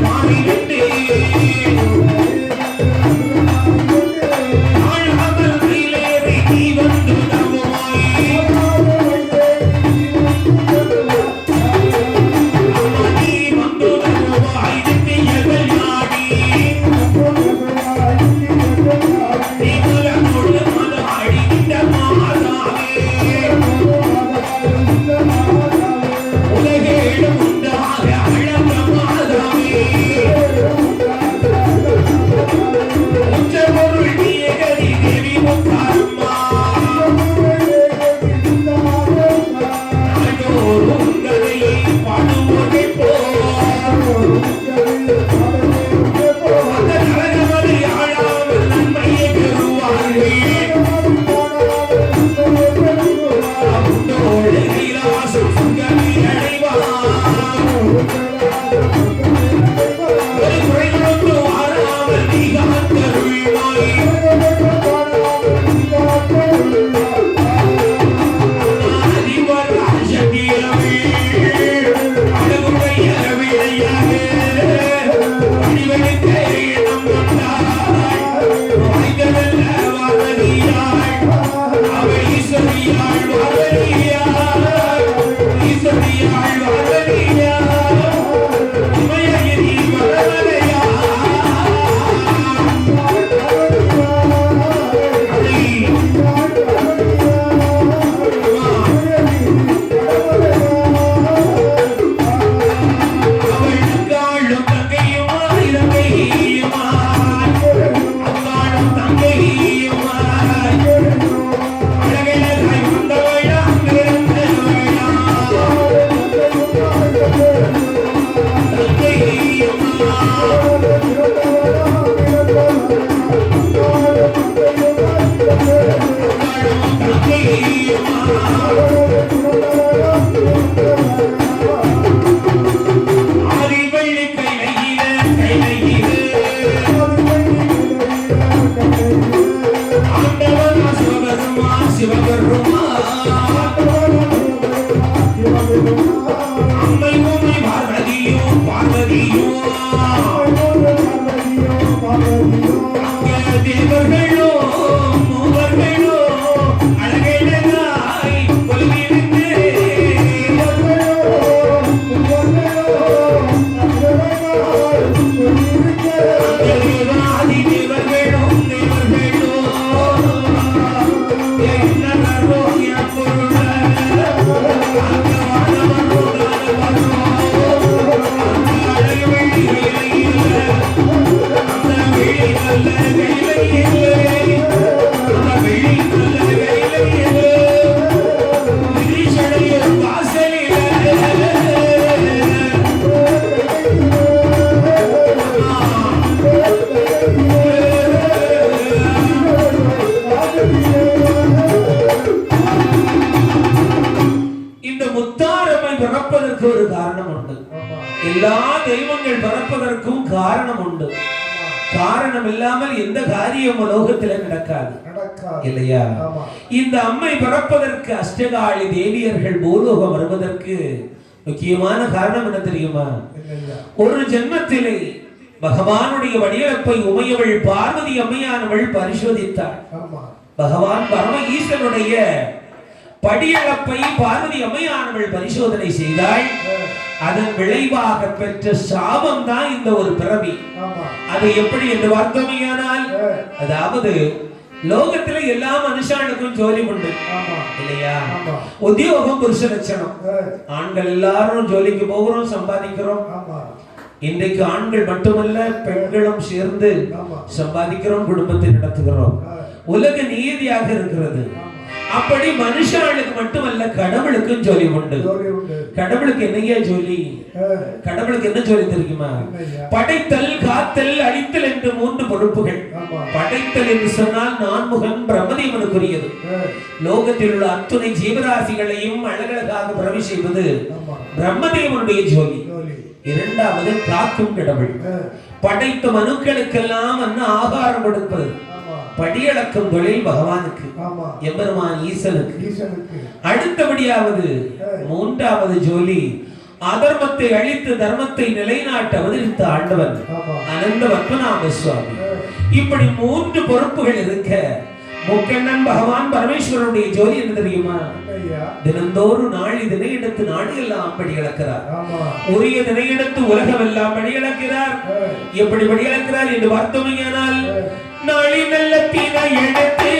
Mommy, முத்தாரம்மை பிறப்பதற்கு ஒரு காரணம் உண்டு எல்லா தெய்வங்கள் பிறப்பதற்கும் காரணம் உண்டு காரணம் இல்லாமல் எந்த காரியம் உலோகத்தில் நடக்காது. இல்லையா? இந்த அம்மை பிறப்பதற்கு அஷ்டகாளி தேவியர்கள் பூலோகம் வருவதற்கு முக்கியமான காரணம் என்ன தெரியுமா? ஒரு ஜென்மத்திலே பகவானுடைய வடிவமைப்பை உமையவள் பார்வதி அம்மையானவள் பரிசோதித்தாள். பகவான் பரம ஈசனுடைய படியளப்பை பார்வதி அம்மையானவள் பரிசோதனை செய்தாள். அதன் விளைவாக பெற்ற சாபம் தான் இந்த ஒரு பிறவி. அது எப்படி என்று பார்த்தோமையானால் அதாவது லோகத்துல எல்லா மனுஷனுக்கும் ஜோலி உண்டு. இல்லையா? உத்தியோகம் புருஷ லட்சணம். ஆண்கள் எல்லாரும் ஜோலிக்கு போகிறோம் சம்பாதிக்கிறோம். இன்றைக்கு ஆண்கள் மட்டுமல்ல பெண்களும் சேர்ந்து சம்பாதிக்கிறோம் குடும்பத்தை நடத்துகிறோம். உலக நீதியாக இருக்கிறது. அப்படி மனுஷாளுக்கு மட்டுமல்ல கடவுளுக்கும் ஜோலி உண்டு. கடவுளுக்கு என்னையா ஜோலி? கடவுளுக்கு என்ன ஜோலி தெரியுமா? படைத்தல் காத்தல் அழித்தல் என்று மூன்று பொறுப்புகள். படைத்தல் என்று சொன்னால் நான்முகன் பிரம்மதேவனுக்குரியது. லோகத்தில் உள்ள அத்துணை ஜீவராசிகளையும் அழகழகாக பிறவி செய்வது பிரம்மதேவனுடைய ஜோலி. இரண்டாவது காக்கும் கடவுள். படைத்த மனுக்களுக்கெல்லாம் அன்ன ஆகாரம் கொடுப்பது. படியளக்கும் தொழில் பகவானுக்கு எம்பெருமான் ஈசனுக்கு. அடுத்தபடியாவது மூன்றாவது ஜோலி அதர்மத்தை அழித்து தர்மத்தை நிலைநாட்ட அவதரித்த ஆண்டவன் அனந்த பத்மநாப சுவாமி. இப்படி மூன்று பொறுப்புகள் இருக்க முக்கண்ணன் பகவான் பரமேஸ்வரனுடைய ஜோதி என்ன தெரியுமா? தினந்தோறும் நாளி தினையிடத்து நாடு எல்லாம் படி இழக்கிறார். உரிய தினையிடத்து உலகம் எல்லாம் படி இழக்கிறார். எப்படி படி இழக்கிறார் என்று பார்த்தோமையானால் நாளி நல்ல தீன எடுத்து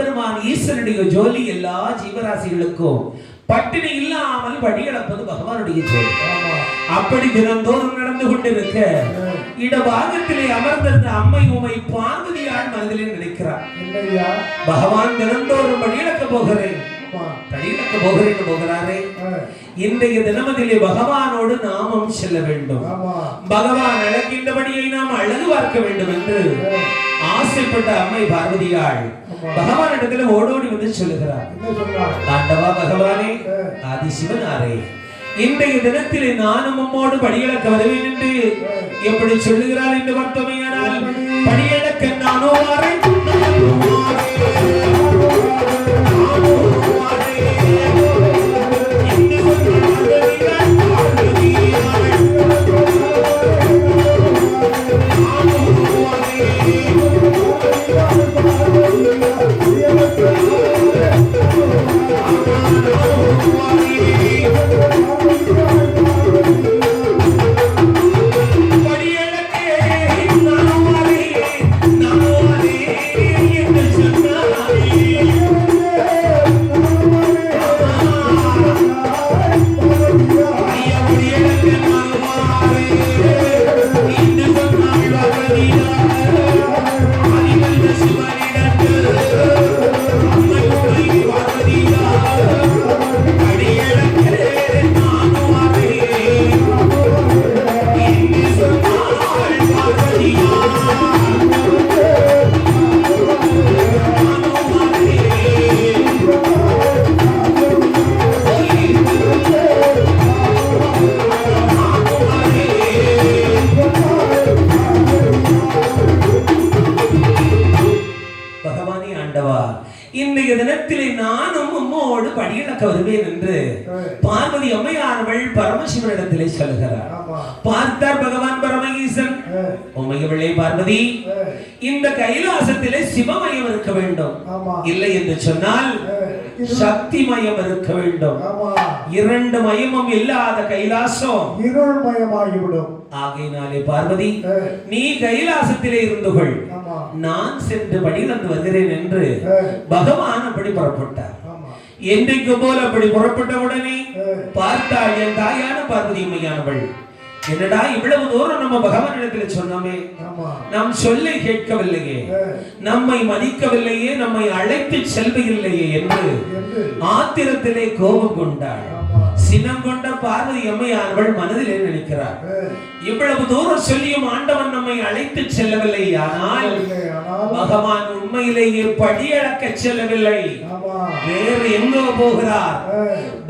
எம்பெருமான் ஈஸ்வரனுடைய ஜோலி எல்லா ஜீவராசிகளுக்கும். பட்டினி இல்லாமல் இழப்பது பகவானுடைய ஜோலி. அப்படி தினந்தோறும் நடந்து கொண்டிருக்க. இடபாகத்திலே அமர்ந்திருந்த அம்மை உமை பார்வதியால் மனதிலே நினைக்கிறார். பகவான் தினந்தோறும் படியிழக்க போகிறேன். போகிறாரே. இன்றைய தினமதிலே பகவானோடு நாமும் செல்ல வேண்டும். பகவான் அழகின்றபடியை நாம் அழகு பார்க்க வேண்டும் என்று ஆசைப்பட்ட அம்மை பார்வதியாள். பகவானிடத்துல ஓடோடி வந்து சொல்லுகிறார். ஆண்டவா பகவானே ஆதி சிவனாரே இன்றைய தினத்திலே நானும் உம்மோடு படியிழக்க வருவேன் என்று எப்படி சொல்லுகிறார் என்று பார்த்தோமேயானால் படியிழக்க நானோ வாரேன் கைலாசத்திலே சிவமயம் இருக்க வேண்டும். இல்லை என்று சொன்னால் சக்தி மயம் இருக்க வேண்டும். இரண்டு மயமும் இல்லாத கைலாசம். இருள்மயமாகிவிடும் ஆகையினாலே பார்வதி நீ கைலாசத்திலே இருந்து கொள். நான் சென்று படியிழந்து வருகிறேன் என்று பகவான் அப்படி புறப்பட்டார். என்றைக்கு போல அப்படி புறப்பட்ட உடனே ஆ, பார்த்தாள் என் தாயான பார்வதி அம்மையானவள். என்னடா இவ்வளவு தூரம் நம்ம பகவானிடத்துல சொன்னோமே? ஆமா. நாம் சொல்லை கேட்கவில்லையே. நம்மை மதிக்கவில்லையே நம்மை அழைத்து செல்வையில்லையே என்று ஆத்திரத்திலே கோபம் கொண்டாள். சினம் கொண்ட பார்வதி அம்மையானவள் மனதிலே நினைக்கிறார். இவ்வளவு தூரம் சொல்லியும் ஆண்டவன் நம்மை அழைத்து செல்லவில்லை. ஆனால் பகவான் உண்மையிலேயே படியளக்க செல்லவில்லை. வேறு எங்கோ போகிறார்.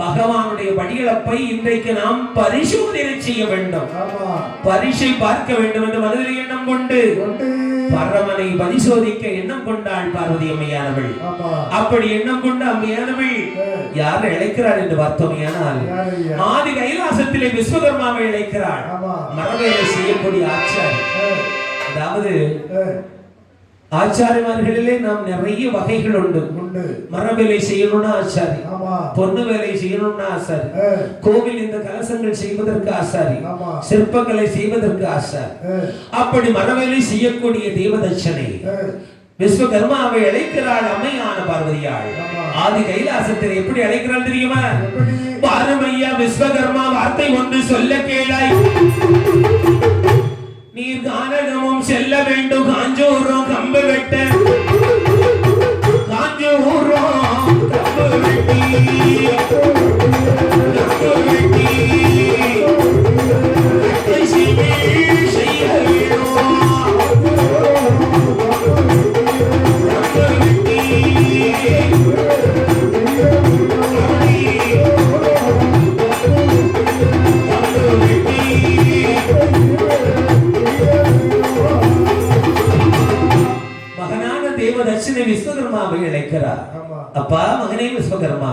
பகவானுடைய படியளப்பை இன்றைக்கு நாம் பரிசோதனை செய்ய வேண்டும். பரிசை பார்க்க வேண்டும் என்று மனதில் எண்ணம் கொண்டு பரமனை பரிசோதிக்க எண்ணம் கொண்டாள் பார்வதி அம்மையானவள். அப்படி எண்ணம் கொண்ட அம்மையானவள் யார் இழைக்கிறார் என்று பார்த்தோமையானால்? ஆதி கைலாசத்திலே விஸ்வகர்மாவை இழைக்கிறாள். மரவேலை செய்யக்கூடிய ஆச்சாரி. அதாவது ஆ, ஆச்சாரிமார்களிலே நாம் நிறைய வகைகள் உண்டு. உண்டு. மரவேலை செய்யணும்னா ஆச்சாரி. ஆமா. பொண்ணு வேலை செய்யணும்னா ஆசாரி கோவில் இந்த கலசங்கள் செய்வதற்கு ஆசாரி சிற்பங்களை செய்வதற்கு ஆசாரி அப்படி மரவேலை செய்யக்கூடிய தேவதட்சணை. விஸ்வகர்மாவை அழைக்கிறாள் அம்மையான பார்வதியாள். ஆதி கைலாசத்தில் எப்படி அழைக்கிறாள் தெரியுமா? பாருமையா விஸ்வகர்மா வார்த்தை ஒன்று சொல்ல கேளாய். நீர் கானகமும் செல்ல வேண்டும். காஞ்சூரம் கம்பு வெட்ட. காஞ்சூரம் கம்பு வெட்டி. கம்பு வெட்டி செய்ய கம்பு வெட்டி. விஸ்வகர்மா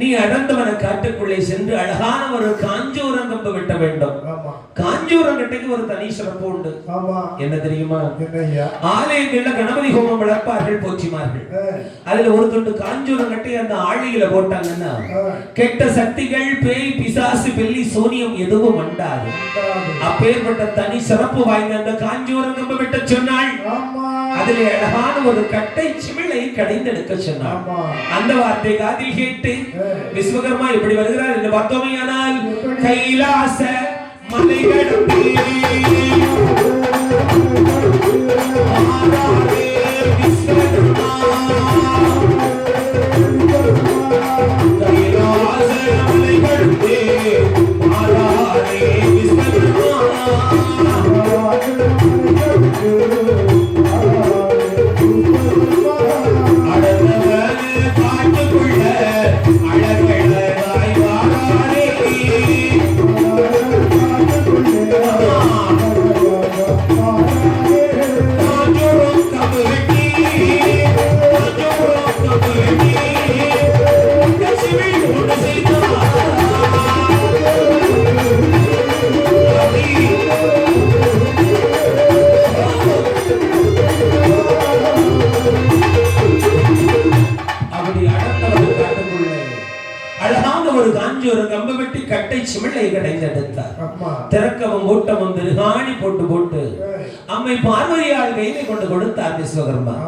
நீ அடர்ந்தவன காட்டுக்குள்ளே சென்று அழகான ஒரு காஞ்சூரம் கம்பு வெட்ட வேண்டும். காஞ்சூரம் கட்டைக்கு ஒரு தனி சிறப்பு உண்டு. என்ன தெரியுமா? ஆலயங்கள்ல கணபதி ஹோமம் வளர்ப்பார்கள் போற்றிமார்கள். ஏய், அதுல ஒரு துண்டு காஞ்சூரம் கட்டி அந்த ஆழியில போட்டாங்கன்னா கெட்ட சக்திகள் பேய் பிசாசு வெள்ளி சோனியம் எதுவும் அண்டாது. அப்பேற்பட்ட தனி சிறப்பு வாய்ந்த அந்த காஞ்சூரம் கம்பு வெட்ட சொன்னாள் ஆமா. அதிலே அழகான ஒரு கட்டை சிமிழை கடைந்தெடுக்க சொன்னாள் ஆமா அந்த வார்த்தை காதில் கேட்டு விஸ்வகர்மா எப்படி வருகிறார் என்று பார்த்தோமையானால் கைலாச மலைகளுக்கு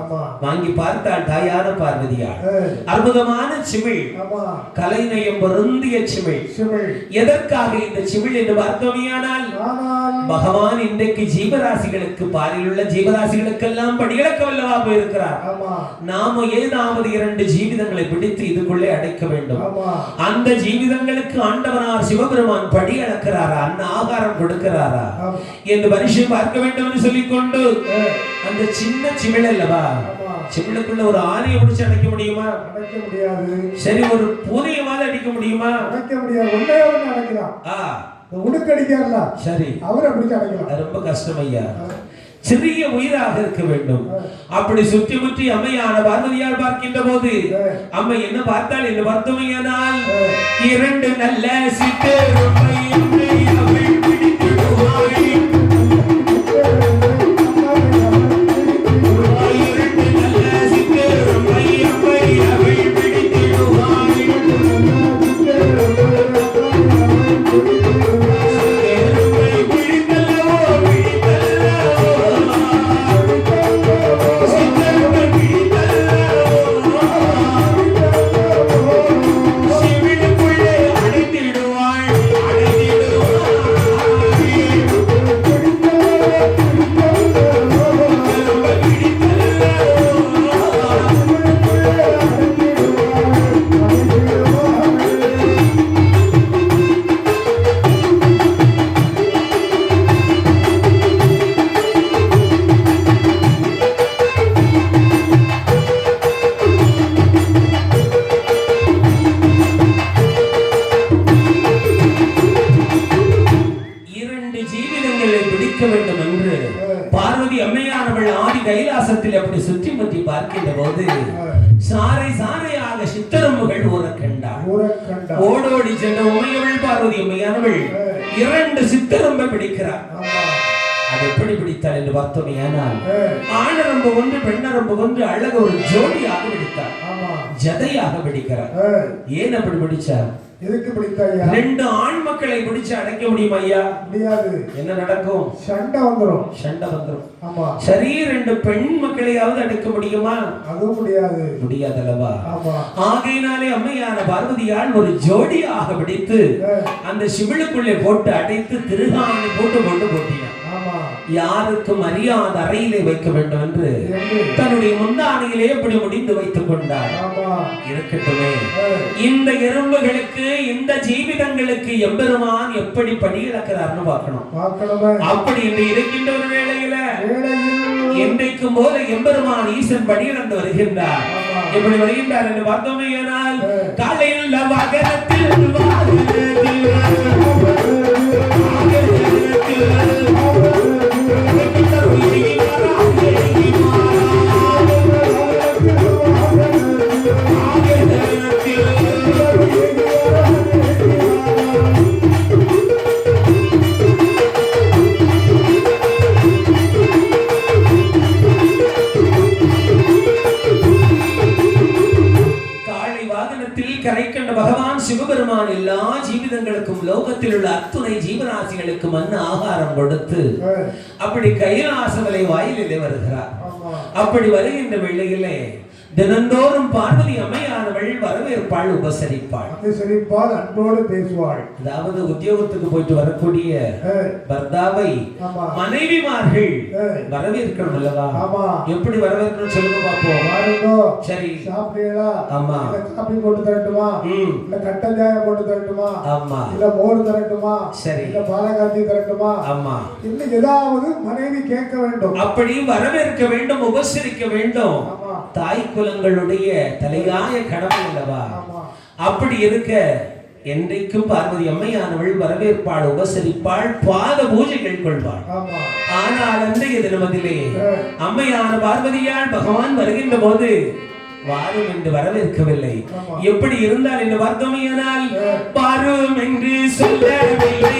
ஆமா. வாங்கி பார்த்தாள் தாயான பார்வதியாள். அற்புதமான சிமிழ். கலைநயம் பொருந்திய சிமிழ். எதற்காக இந்த சிமிழ் என்று பார்த்தோமையானால் பகவான் இன்றைக்கு ஜீவராசிகளுக்கு பாலில் உள்ள ஜீவராசிகளுக்கெல்லாம் படியிழக்க வல்லவா போயிருக்கிறார். நாம ஏதாவது இரண்டு ஜீவிதங்களை பிடித்து இதுக்குள்ளே அடைக்க வேண்டும். அந்த ஜீவிதங்களுக்கு ஆண்டவனார் சிவபெருமான் படி அளக்கிறாரா அன்ன ஆகாரம் கொடுக்கிறாரா என்று பரிசு பார்க்க வேண்டும் என்று சொல்லிக்கொண்டு அந்த சின்ன சிமிழ் அல்லவா? சிமிழுக்குள்ள ஒரு ஆணையை பிடிச்சு அடைக்க முடியுமா? அடைக்க முடியாது. சரி ஒரு பூனையமாவது அடிக்க முடியுமா? அடைக்க முடியாது. ஒன்னே ஒண்ணு அடைக்கலாம். ஆ. உடுக்கு அடிக்காருல சரி. அவரை பிடிச்சு அடைக்கலாம். ரொம்ப கஷ்டம் ஐயா. சிறிய உயிராக இருக்க வேண்டும். அப்படி சுற்றி முற்றி அம்மையான பார்வதியால் பார்க்கின்ற போது அம்மை என்ன பார்த்தால் என்ன பார்த்தமையானால் இரண்டு நல்ல சித்தருமை பிடித்தாள் என்று பார்த்தோமையானால் ஏய், ஆணரம்பு ஒன்று பெண்ணரம்பு ஒன்று அழகு ஒரு ஜோடியாக பிடித்தார் ஆமா. ஜதையாக பிடிக்கிறார் ஏய், ஏன் அப்படி பிடிச்சார் எதுக்கு பிடித்தாயா ரெண்டு ஆண் மக்களை பிடிச்சு அடைக்க முடியுமா ஐயா? முடியாது. என்ன நடக்கும்? சண்டை வந்துரும். சண்டை வந்துரும். ஆமா. சரி ரெண்டு பெண் மக்களையாவது அடைக்க முடியுமா? அதுவும் முடியாது. முடியாதல்லவா? ஆமா. ஆகையினாலே அம்மையான பார்வதியால் ஒரு ஜோடியாக பிடித்து அந்த சிவிழுக்குள்ளே போட்டு அடைத்து திருகாணி போட்டு கொண்டு போட்டினார். ஆமா யாருக்கும் அறியாத அறையிலே வைக்க வேண்டும் என்று தன்னுடைய முந்தானையிலே எப்படி முடிந்து வைத்துக் கொண்டார்? இருக்கட்டுமே. இந்த எறும்புகளுக்கு இந்த ஜீவிதங்களுக்கு எம்பெருமான் எப்படி படி இழக்கிறார்னு பார்க்கணும். அப்படி என்று இருக்கின்ற ஒரு வேளையில என்றைக்கும் போல எம்பெருமான் ஈசன் படி இழந்து வருகின்றார். எப்படி வருகின்றார் என்று பார்த்தோமே ஆனால் காலையில் வாகனத்தில் வாகனத்தில் எம்பெருமான் எல்லா ஜீவிதங்களுக்கும் லோகத்தில் உள்ள அத்துணை ஜீவராசிகளுக்கும் மண்ணு ஆகாரம் கொடுத்து அப்படி கைலாசமலை வாயிலிலே வருகிறார். ஆமா. அப்படி வருகின்ற வேளையிலே தினந்தோறும் பார்வதி அம்மையானவள் வரவேற்பாள் உபசரிப்பாள். அங்கே சிரிப்பால் அன்போடு பேசுவாள். அதாவது உத்தியோகத்துக்கு போயிட்டு வரக்கூடிய பர்தாவை மனைவிமார்கள் வரவேற்கணும் அல்லவா? ஆமா. எப்படி வரவேற்கணும் சொல்லுங்க பாப்போம் சரி. சாப்பிட்டீங்களா? ஆமா. இல்ல காபி போட்டு தரட்டுமா? இல்ல கட்ட சாயம் போட்டு தரட்டுமா? ஆமா. இல்ல மோர் தரட்டுமா? சரி. இல்ல பாலகாந்தி தரட்டுமா? ஆமா. இன்னும் ஏதாவது மனைவி கேட்க வேண்டும். அப்படி வரவேற்க வேண்டும் உபசரிக்க வேண்டும். ஆமா. தாய் குலங்களுடைய தலையாய கடமை அல்லவா? அப்படி இருக்க என்றைக்கும் பார்வதி அம்மையானவள் வரவேற்பாள் உபசரிப்பாள் பாத பூஜைகள் கொள்வாள். ஆனால் அன்றைய தினமதிலே அம்மையான பார்வதியால் பகவான் வருகின்ற போது வாரும் என்று வரவேற்கவில்லை. எப்படி இருந்தால் இந்த வர்த்தமையானால் ஏய். பாரும் என்று சொல்லவில்லை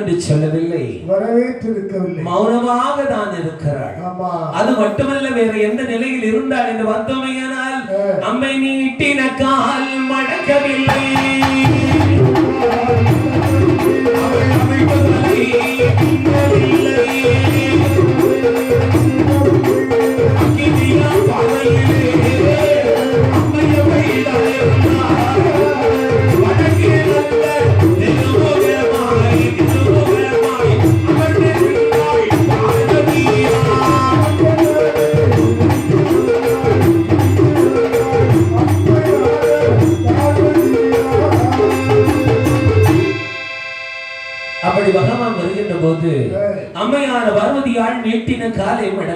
என்று சொல்லவில்லை. வரவேற்று இருக்கவில்லை மௌனமாக தான் இருக்கிறாள் அது மட்டுமல்ல வேற எந்த நிலையில் இருந்தால் என்று வந்தோமையானால் அம்மை நீட்டின கால் மடக்கவில்லை.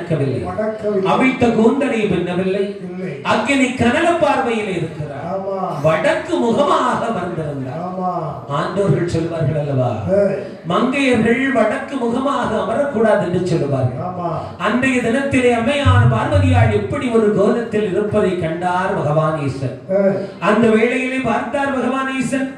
மடக்கவில்லை. அவிழ்த்த கூந்தலை பின்னவில்லை அக்கினி கனல பார்வையில் இருக்கிறார். வடக்கு முகமாக வந்திருந்தார் ஆண்டோர்கள் சொல்வார்கள் அல்லவா? மங்கையர்கள் வடக்கு முகமாக அமரக்கூடாது என்று சொல்லுவார்கள் அன்றைய தினத்திலே அம்மையான பார்வதியால் எப்படி ஒரு கோலத்தில் இருப்பதை கண்டார் பகவான் ஈசன் அந்த வேளையிலே பார்த்தார் பகவான் ஈசன்